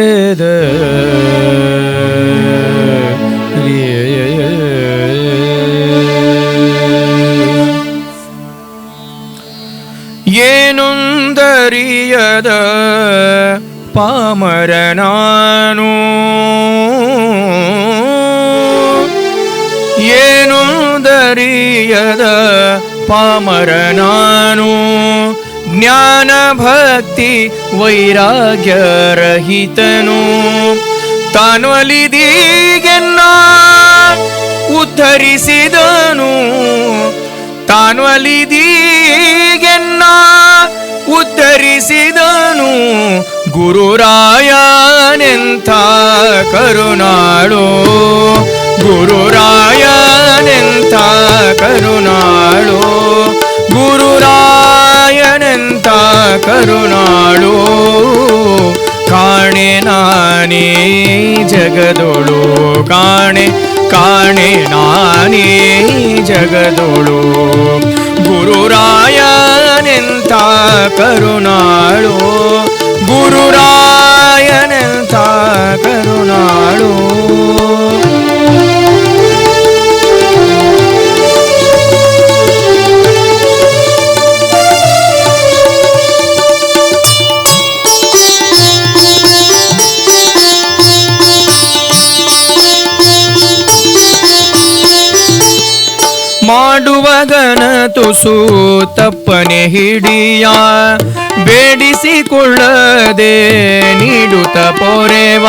வேத. ஏனுந்தரியத பாமரனானோ ஏனுந்தரியத பாமரனானோ ಜ್ಞಾನ ಭಕ್ತಿ ವೈರಾಗ್ಯ ರಹಿತನು ತಾನು ಅಲಿದೀಗೆನ್ನ ಉದ್ಧರಿಸಿದನು. ತಾನು ಅಲಿದೀಗೆನ್ನ ಉದ್ಧರಿಸಿದನು. ಗುರುರಾಯನೆಂಥ ಕರುಣಾಳು. ಗುರುರಾಯನೆಂಥ ಕರುಣಾಳು ಕರುಣಾಳು ಕಾಣೆ ನಾನೇ ಜಗದೊಳು. ಕಾಣೆ ಕಾಣೆ ನಾನೇ ಜಗದೊಳು. ಗುರುರಾಯನೆಂಥ ಕರುಣಾಳು. ಮಾಡುವಗನ ತುಸು ತಪ್ಪನೆ ಹಿಡಿಯ. ಬೇಡಿಸಿಕೊಳ್ಳದೆ ನೀಡುತ್ತ ಪೊರೆವ.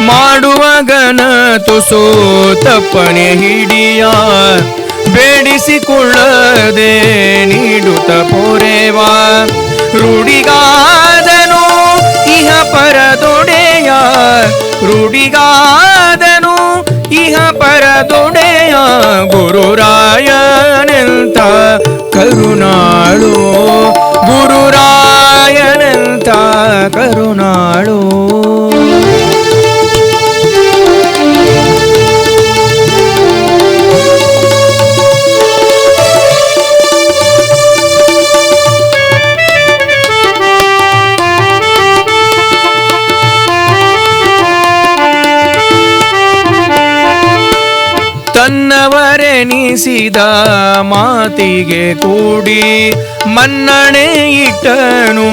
ಮಾಡುವಗನ ತುಸು ತಪ್ಪನೆ ಹಿಡಿಯ. ಬೇಡಿಸಿಕೊಳ್ಳದೆ ನೀಡುತ್ತ ಪೊರೆವಾ. ರೂಢಿಗಾದನು ಇಹ ಪರದೊಡೆಯ. ರೂಢಿಗಾದನು ಇಹ ಪರದೊಡೆಯ ಗುರುರಾಯನೆಂತ ಕರುಣಾಳು ಗುರುರಾಯನೆಂತ ಕರುಣಾಳು ತನ್ನವರೆನಿಸಿದ ಮಾತಿಗೆ ಕೂಡಿ ಮನ್ನಣೆ ಇಟ್ಟನು,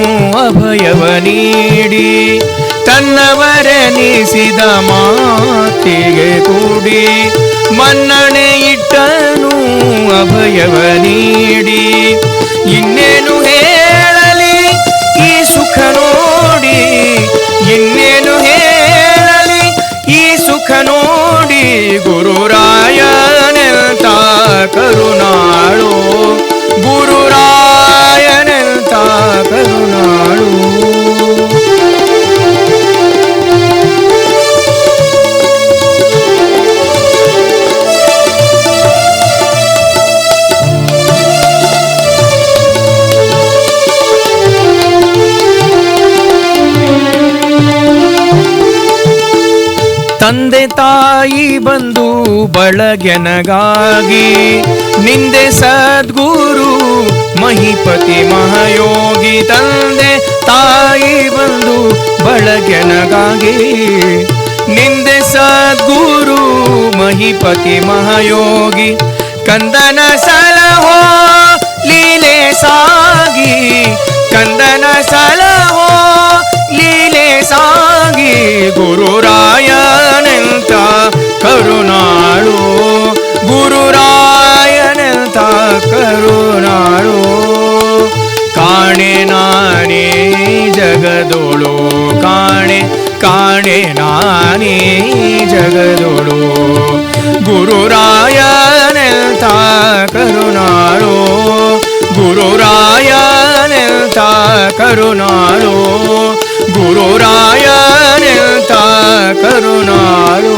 ಅಭಯವ ನೀಡಿ. ತನ್ನವರೆನಿಸಿದ ಮಾತಿಗೆ ಕೂಡಿ ಮನ್ನಣೆ ಇಟ್ಟನು, ಅಭಯವ ನೀಡಿ. ಇನ್ನೇನು ಹೇಳಲಿ ಕರುಣಾಳು ಗುರುರಾಯನೆಂತ ತಂದೆ ತಾಯಿ ಬಂದು ಬಳಗೆನಗಾಗಿ, ನಿಂದೆ ಸದ್ಗುರು, ಮಹಿಪತಿ ಮಹಾಯೋಗಿ ತಂದೆ ತಾಯಿ ಬಂದು ಬಳಗೆನಗಾಗಿ, ನಿಂದೆ ಸದ್ಗುರು, ಮಹಿಪತಿ ಮಹಾಯೋಗಿ ಕಂದನ ಸಲಹೋ ಲೀಲೆ ಸಾಗಿ, ಕಂದನ ಸಲಹೋ ಲೀಲೆ ಸಾಗಿ ಗುರುರಾಯನೆಂತ ಜಗದೋಳು ಕಾಣೆ ಕಾಣೆ ನಾನೇ ಜಗದೋಳು ಗುರುರಾಯನೆಂತ ಕರುಣಾಳು ಗುರುರಾಯನೆಂತ ಕರುಣಾಳು ಗುರುರಾಯನೆಂತ ಕರುಣಾಳು